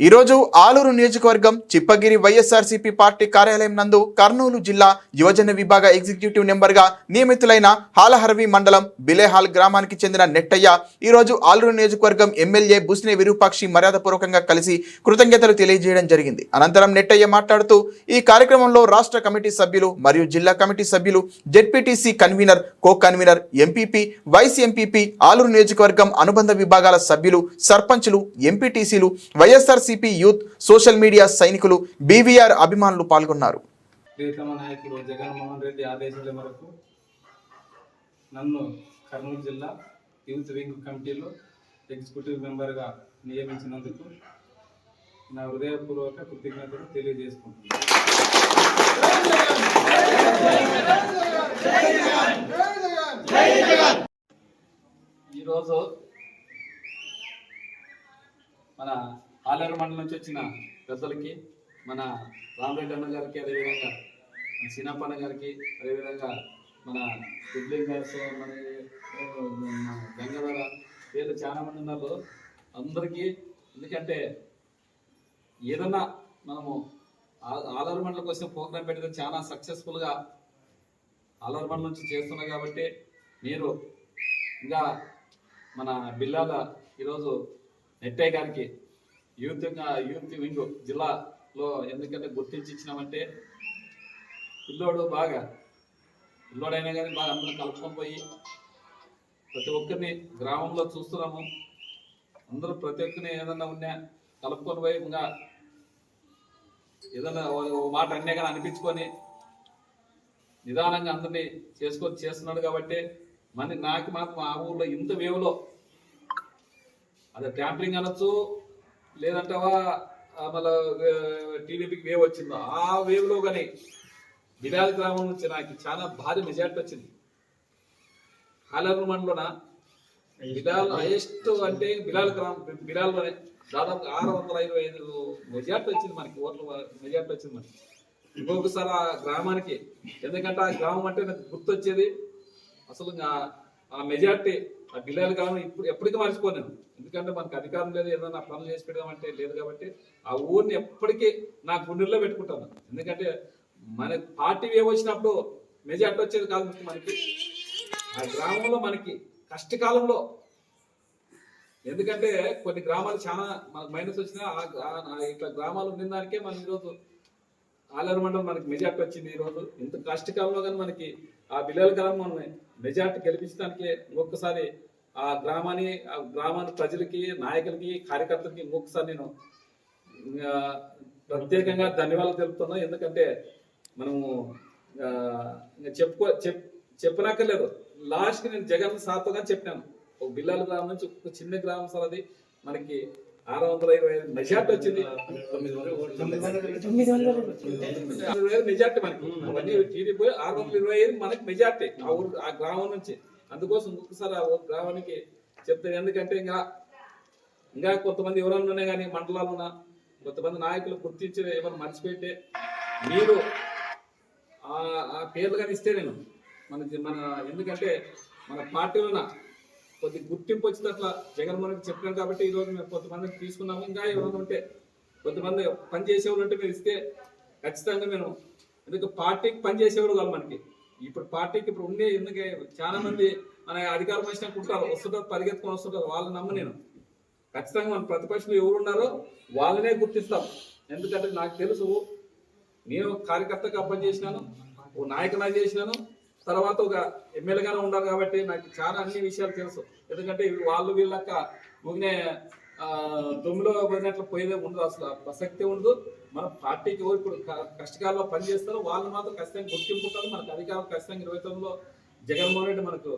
ఈరోజు ఆలూరు నియోజకవర్గం చిప్పగిరి వైఎస్ఆర్సీపీ పార్టీ కార్యాలయం నందు కర్నూలు జిల్లా యువజన విభాగ ఎగ్జిక్యూటివ్ నెంబర్గా నియమితులైన హాలహరవి మండలం బిలేహాల్ గ్రామానికి చెందిన నెట్టయ్య ఈ రోజు ఆలూరు నియోజకవర్గం ఎమ్మెల్యే బుస్నే విరూపాక్షి మర్యాదపూర్వకంగా కలిసి కృతజ్ఞతలు తెలియజేయడం జరిగింది. అనంతరం నెట్టయ్య మాట్లాడుతూ ఈ కార్యక్రమంలో రాష్ట్ర కమిటీ సభ్యులు మరియు జిల్లా కమిటీ సభ్యులు ZPTC convener co convener MPP vice MPP Aluru నియోజకవర్గం అనుబంధ విభాగాల సభ్యులు సర్పంచులు ఎంపీటీసీలు YSR YSRCP youth social media సైనికులు బీవీఆర్ అభిమానులు పాల్గొన్నారు. నాయకుడు జగన్మోహన్ రెడ్డి ఆదేశాల మేరకు నన్ను కర్నూలు జిల్లా యూత్ వింగ్ కమిటీలో ఎగ్జిక్యూటివ్ మెంబర్గా నియమించినందుకు నా హృదయపూర్వక కృతజ్ఞతలు తెలియజేసుకుంటున్నాను. ఈరోజు మన ఆలేరు మండలం నుంచి వచ్చిన పెద్దలకి మన రామరెడ్డి అన్న గారికి అదేవిధంగా మన సీనప్పన్న గారికి అదేవిధంగా మన సిబ్లింగ్ గారు మన గంగాధర వీళ్ళు చాలా మంది ఉన్నారు. అందరికీ ఎందుకంటే ఏదన్నా మనము ఆ- ఆలూరు మండలం కోసం ప్రోగ్రాం పెడితే చాలా సక్సెస్ఫుల్గా ఆలూరు మండలం నుంచి చేస్తున్నాం కాబట్టి మీరు ఇంకా మన బిల్లాల ఈరోజు నెట్టయ్య గారికి యూత్ యూత్ వింగ్ జిల్లాలో ఎందుకంటే గుర్తించి ఇచ్చినామంటే పిల్లోడు బాగా పిల్లోడైనా కానీ బాగా అందరూ కలుపుకొని పోయి ప్రతి ఒక్కరిని గ్రామంలో చూస్తున్నాము. అందరూ ప్రతి ఒక్కరిని ఏదన్నా ఉన్నా కలుపుకొని పోయి ఇంకా ఏదన్నా మాట అన్నే కానీ అనిపించుకొని నిదానంగా అందరినీ చేసుకొని చేస్తున్నాడు కాబట్టి మన నాకు మాత్రం ఆ ఊర్లో ఇంత వేవులో అదే ట్యాంపరింగ్ అనొచ్చు లేదంటవా? మళ్ళా టీడీపీకి వేవ్ వచ్చిందో? ఆ వేవ్లో కానీ బిలాల్ గ్రామం నుంచి నాకు చాలా భారీ మెజార్టీ వచ్చింది. హాలర్ మండలోన? బిడాల్ హైయెస్ట్ అంటే బిలాల్ గ్రామం బిలాల్లోనే దాదాపు ఆరు వందల ఇరవై ఐదు మెజార్టీ వచ్చింది మనకి ఓట్ల మెజార్టీ వచ్చింది మనకి. ఇంకొకసారి ఆ గ్రామానికి ఎందుకంటే ఆ గ్రామం అంటే నాకు గుర్తొచ్చేది. అసలు ఆ మెజార్టీ ఆ బిల్లాల గ్రామం ఇప్పుడు ఎప్పటికీ మర్చిపోలేను ఎందుకంటే మనకు అధికారం లేదు ఏదైనా పనులు చేసి పెడదామంటే లేదు కాబట్టి ఆ ఊరిని ఎప్పటికీ నా గుండెల్లో పెట్టుకుంటాను. ఎందుకంటే మన పార్టీ ఏ వచ్చినప్పుడు మెజార్టీ వచ్చేది కాదు మనకి. ఆ గ్రామంలో మనకి కష్టకాలంలో ఎందుకంటే కొన్ని గ్రామాలు చాలా మనకు మైనస్ వచ్చినా ఆ- ఇట్లా గ్రామాలు ఉన్న దానికే మనం ఈరోజు ఆలూరు మండలం మనకి మెజార్టీ వచ్చింది ఈ రోజు ఇంత కష్టకాలంలో కానీ మనకి ఆ బిల్లల గ్రామం మనం మెజార్టీ గెలిపించడానికి ఒక్కసారి ఆ గ్రామాన్ని ఆ గ్రామాన్ని ప్రజలకి నాయకులకి కార్యకర్తలకి ఇంకొకసారి నేను ప్రత్యేకంగా ధన్యవాదాలు తెలుపుతున్నాను ఎందుకంటే మనము చెప్పుకో చెప్ చెప్పనక్కర్లేదు. లాస్ట్కి నేను జగన్ సాత్వగా చెప్పాను. ఒక బిల్లాల గ్రామం నుంచి ఒక చిన్న గ్రామం సార్ అది మనకి ఆరు వందల ఇరవై ఐదు మెజార్టీ వచ్చింది. మెజార్టీ మనకి. అవన్నీ టీడీపీ ఆరు వందల ఇరవై ఐదు మనకి మెజార్టీ ఆ ఊరు ఆ గ్రామం నుంచి. అందుకోసం ఒక్కసారి ఆ గ్రామానికి చెప్తాను. ఎందుకంటే ఇంకా ఇంకా కొంతమంది ఎవరన్నా ఉన్నాయి కానీ మండలాలున్న కొంతమంది నాయకులు గుర్తించి ఏమైనా మర్చిపెట్టే మీరు ఆ ఆ పేర్లు కానీ ఇస్తే నేను. మన మన ఎందుకంటే మన పార్టీలో కొద్ది గుర్తింపు వచ్చినట్ల జగన్మోహన్ రెడ్డి చెప్పాను కాబట్టి ఈ రోజు మేము కొంతమందిని తీసుకున్నాము. ఇంకా ఎవరైనా ఉంటే కొంతమంది పని చేసేవాళ్ళు ఉంటే మీరు ఇస్తే ఖచ్చితంగా మేము ఎందుకు పార్టీకి పని చేసేవాడు కాదు మనకి. ఇప్పుడు పార్టీకి ఇప్పుడు ఉండే ఎందుకంటే చాలా మంది మన అధికారం వచ్చినాక ఉంటారు. వస్తుంటారు పరిగెత్తుకొని వస్తుంటారు. వాళ్ళని నమ్మ నేను. ఖచ్చితంగా మన ప్రతిపక్షంలో ఎవరు ఉన్నారో వాళ్ళనే గుర్తిస్తాం. ఎందుకంటే నాకు తెలుసు నేను కార్యకర్తగా పనిచేసినాను ఓ నాయకులా చేసినాను. తర్వాత ఒక ఎమ్మెల్యేగానే ఉన్నాను కాబట్టి నాకు చాలా అన్ని విషయాలు తెలుసు. ఎందుకంటే వాళ్ళు వీళ్ళక్క ఊగినే దొమ్మిలో పోయినట్లు పోయేదే ఉండదు అసలు. ప్రసక్తి ఉండదు. మన పార్టీకి ఎవరు ఇప్పుడు క- కష్టకాలంలో పనిచేస్తారో వాళ్ళు మాత్రం ఖచ్చితంగా గుర్తింపు ఉంటుంది. మనకు అధికారం ఖచ్చితంగా ఇరవై తొమ్మిదిలో జగన్మోహన్ రెడ్డి మనకు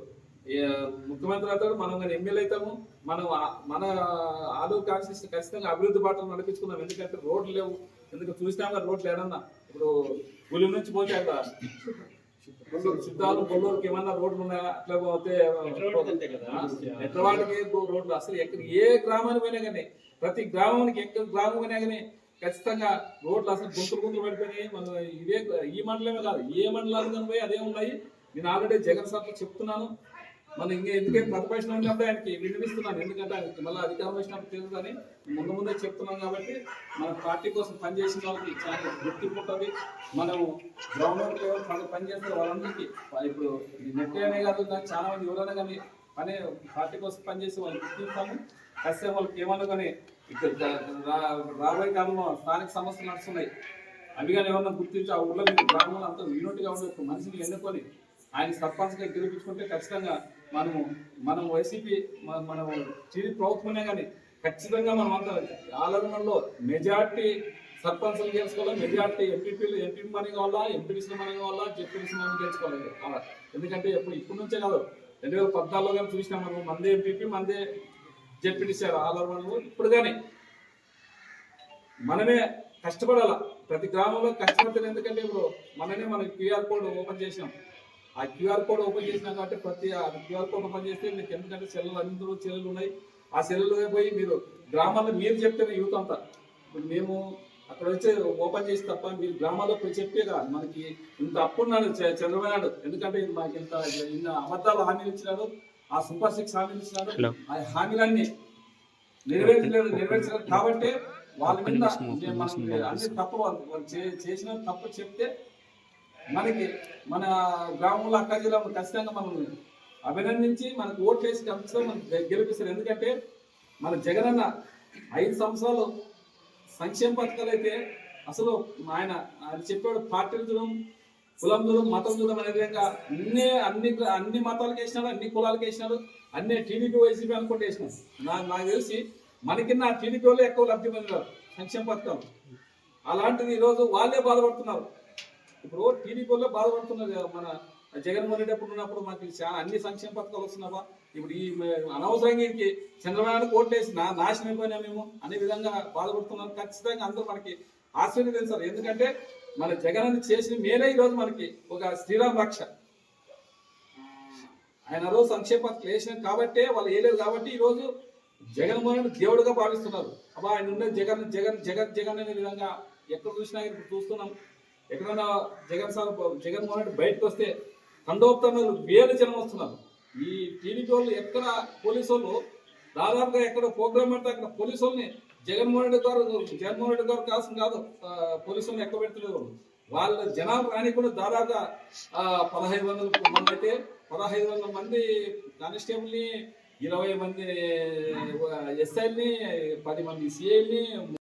ముఖ్యమంత్రి అవుతాడు మనం కానీ ఎమ్మెల్యే అవుతాము. మనం మన ఆలో కాన్స్టిట్యూషన్ ఖచ్చితంగా అభివృద్ధి బాటలు నడిపించుకున్నాం ఎందుకంటే రోడ్లు లేవు. ఎందుకు చూసినాం కానీ రోడ్లు ఏడన్నా ఇప్పుడు గులి నుంచి పోతే అక్కడ కొల్లూరు సిద్ధాలు కొల్లూరుకి ఏమన్నా రోడ్లు ఉన్నాయా? అట్లా పోతే ఎట్లవాడికి రోడ్లు అసలు ఎక్కడ ఏ గ్రామానికి పోయినా కానీ ప్రతి గ్రామానికి ఎక్కడ గ్రామం పోయినా కానీ ఖచ్చితంగా రోడ్లు అసలు గుంతులు గుంతులు పడిపోయినాయి. మన ఇదే ఈ మండలమే కాదు ఏ మండలాలు కానీ పోయి అదే ఉన్నాయి. నేను ఆల్రెడీ జగన్ సార్తో చెప్తున్నాను. మనం ఇంకా ఎందుకంటే ప్రతిపక్షం ఉన్నప్పుడు ఆయనకి వినిపిస్తున్నాను ఎందుకంటే ఆయనకి మళ్ళీ అధికారం వచ్చినప్పుడు తెలుస్తుందని ముందు ముందే చెప్తున్నాం కాబట్టి మన పార్టీ కోసం పనిచేసిన వాళ్ళకి చాలా గుర్తింపు ఉంటుంది. మనం గ్రౌండ్ లెవెల్ పని పనిచేస్తే వాళ్ళందరికీ ఇప్పుడు నెట్ అనే కాదు చాలా మంది ఎవరైనా కానీ పని పార్టీ కోసం పనిచేసి వాళ్ళు గుర్తిస్తాము ఖచ్చితంగా వాళ్ళకి ఏమన్నా కానీ ఇక్కడ రాబోయే కాలంలో స్థానిక సమస్యలు నడుస్తున్నాయి. అవి కానీ ఏమన్నా గుర్తించి ఆ ఊళ్ళో గ్రామంలో అంతా యూనిట్గా ఉండే ఒక మనిషిని ఎన్నుకొని ఆయన సర్పంచ్గా గెలిపించుకుంటే ఖచ్చితంగా మనము మనం వైసీపీ మన మనం టీడీ ప్రభుత్వమే కానీ ఖచ్చితంగా మనం అంతా ఆలరణలో మెజార్టీ సర్పంచ్లు గెలుచుకోవాలి మెజార్టీ ఎంపీపీలు ఎంపీ మనీ కావాలా ఎంపీడీసీ మనీ కావాలా జెడ్పీడీసీ మనీ గెలుచుకోవాలి. అలా ఎందుకంటే ఇప్పుడు ఇప్పటి నుంచే కాదు రెండు వేల పద్నాలుగులో కానీ చూసినాం మనం మందే ఎంపీపీ మందే జెడ్పీడీసీ ఆలరణలో ఇప్పుడు కానీ మనమే కష్టపడాల. ప్రతి గ్రామంలో కష్టపడతారు ఎందుకంటే ఇప్పుడు మననే మన క్యూఆర్ కోడ్ ఓపెన్ చేసినాం. ఆ క్యూఆర్ కోడ్ ఓపెన్ చేసినాం కాబట్టి ప్రతి క్యూఆర్ కోడ్ ఓపెన్ చేస్తే మీకు ఎందుకంటే సెల్లు అందరూ సెల్లులు ఉన్నాయి. ఆ సెల్లులు పోయి మీరు గ్రామాల్లో మీరు చెప్తేనే యూత్ అంతా. మేము అక్కడ వచ్చి ఓపెన్ చేసి తప్ప మీరు గ్రామాల్లో పోయి చెప్పేగా మనకి ఇంత అప్పున్నాడు చంద్రబాబు నాయుడు. ఎందుకంటే మాకు ఇంత ఇన్న అబద్ధాలు హామీలు ఇచ్చినాడు ఆ సూపర్ సిక్స్ హామీలు ఇచ్చినాడు. ఆ హామీలన్నీ నెరవేర్చలేదు నెరవేర్చలేదు కాబట్టి వాళ్ళ మీద అన్ని తప్పు వాళ్ళు చేసిన తప్పు చెప్తే మనకి మన గ్రామంలో అక్క జిల్లాలో ఖచ్చితంగా మనం అభినందించి మనకు ఓట్ వేసి ఖచ్చితంగా మనం గెలిపిస్తారు. ఎందుకంటే మన జగనన్న ఐదు సంవత్సరాలు సంక్షేమ పథకాలు అయితే అసలు ఆయన ఆయన చెప్పాడు పార్టీలు చూడడం కులం చూడడం మతం చూడడం అనే విధంగా అన్ని అన్ని అన్ని మతాలకు వేసినాడు అన్ని కులాలకు వేసినాడు అన్ని టీడీపీ వైసీపీ అనుకుంటే వేసినాడు. నా నాకు తెలిసి మనకిన్న టీడీపీ వాళ్ళు ఎక్కువ లబ్ధి పొందినారు సంక్షేమ పథకాలు. అలాంటిది ఈరోజు వాళ్ళే బాధపడుతున్నారు. ఇప్పుడు టీడీపీ వల్ల బాధపడుతున్నారు కదా మన జగన్మోహన్ రెడ్డి అప్పుడు ఉన్నప్పుడు మాకు చాలా అన్ని సంక్షేమ పథకాలు వస్తున్నావా? ఇప్పుడు ఈ అనవసరంగా ఇంక చంద్రబాబు కోట్లేసి నా నాశనం అయిపోయినా మేము అనే విధంగా బాధపడుతున్నాం ఖచ్చితంగా అందరూ మనకి ఆశ్చర్యం సార్. ఎందుకంటే మన జగన్ చేసిన మేలే ఈరోజు మనకి ఒక శ్రీరామ్ రక్ష. ఆయన రోజు సంక్షేమ పథకాలు వేసినాం కాబట్టే వాళ్ళు వేయలేదు కాబట్టి ఈ రోజు జగన్మోహన్ రెడ్డి దేవుడుగా భావిస్తున్నారు. అబ్బా ఆయన ఉండే జగన్ జగన్ జగన్ జగన్ అనే విధంగా ఎక్కడ చూసినా ఇప్పుడు చూస్తున్నాం. ఎక్కడైనా జగన్ సార్ జగన్మోహన్ రెడ్డి బయటకు వస్తే తండోపతండాలు వేలు జనం వస్తున్నారు. ఈ టీడీపీ వాళ్ళు ఎక్కడ పోలీసు వాళ్ళు దాదాపుగా ఎక్కడ ప్రోగ్రామ్ అంటే అక్కడ పోలీసు వాళ్ళని జగన్మోహన్ రెడ్డి గారు జగన్మోహన్ రెడ్డి గారు కాసం కాదు పోలీసు వాళ్ళని ఎక్కువ పెడతలేదు వాళ్ళ. జనాలు రాని కూడా దాదాపుగా పదహైదు వందల మంది అయితే పదహైదు వందల మంది కానిస్టేబుల్ని ఇరవై మంది ఎస్ఐల్ని పది మంది సిఐల్ని